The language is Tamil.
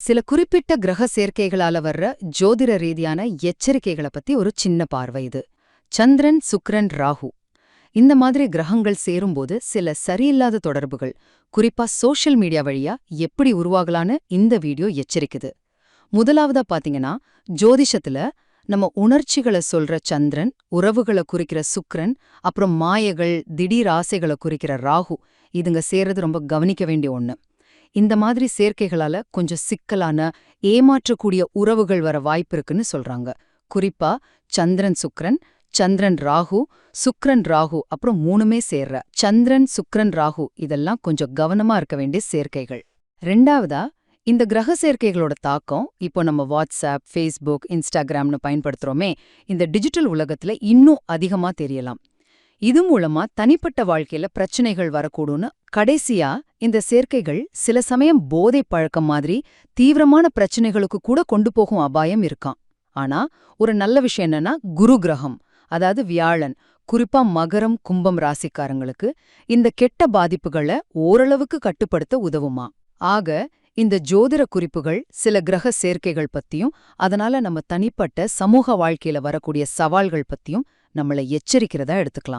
சில குறிப்பிட்ட கிரக சேர்க்கைகளால வர்ற ஜோதிட ரீதியான எச்சரிக்கைகளை பத்தி ஒரு சின்ன பார்வை இது. சந்திரன் சுக்ரன் ராகு. இந்த மாதிரி கிரகங்கள் சேரும்போது சில சரியில்லாத தொடர்புகள் குறிப்பா சோஷியல் மீடியா வழியா எப்படி உருவாகலான்னு இந்த வீடியோ எச்சரிக்குது. முதலாவதா பாத்தீங்கன்னா ஜோதிஷத்துல நம்ம உணர்ச்சிகளை சொல்ற சந்திரன் உறவுகளை குறிக்கிற சுக்ரன் அப்புறம் மாயைகள் திடீர் ஆசைகளை குறிக்கிற ராகு இதுங்க சேர்றது ரொம்ப கவனிக்க வேண்டிய ஒன்று இந்த மாதிரி சேர்க்கைகளால கொஞ்சம் சிக்கலான ஏமாற்றக்கூடிய உறவுகள் வர வாய்ப்பு இருக்குன்னு சொல்றாங்க. குறிப்பா சந்திரன் சுக்ரன் சந்திரன் ராகு சுக்ரன் ராகு அப்புறம் மூணுமே சேர்ற சந்திரன் சுக்ரன் ராகு இதெல்லாம் கொஞ்சம் கவனமா இருக்க வேண்டிய சேர்க்கைகள். ரெண்டாவதா இந்த கிரக சேர்க்கைகளோட தாக்கம் இப்போ நம்ம வாட்ஸ்அப் ஃபேஸ்புக் இன்ஸ்டாகிராம்னு பயன்படுத்துறோமே இந்த டிஜிட்டல் உலகத்துல இன்னும் அதிகமா தெரியலாம். இது மூலமா தனிப்பட்ட வாழ்க்கையில பிரச்சனைகள் வரக்கூடும்னு கடைசியா இந்த சேர்க்கைகள் சில சமயம் போதை பழக்கம் மாதிரி தீவிரமான பிரச்சனைகளுக்கு கூட கொண்டு போகும் அபாயம் இருக்கான் ஆனா ஒரு நல்ல விஷயம் என்னன்னா குரு கிரகம் அதாவது வியாழன் குறிப்பா மகரம் கும்பம் ராசிக்காரங்களுக்கு இந்த கெட்ட பாதிப்புகளை ஓரளவுக்கு கட்டுப்படுத்த உதவுமா? ஆக இந்த ஜோதிட குறிப்புகள் சில கிரக சேர்க்கைகள் பத்தியும் அதனால நம்ம தனிப்பட்ட சமூக வாழ்க்கையில வரக்கூடிய சவால்கள் பத்தியும் நம்மளை எச்சரிக்கிறதா எடுத்துக்கலாம்.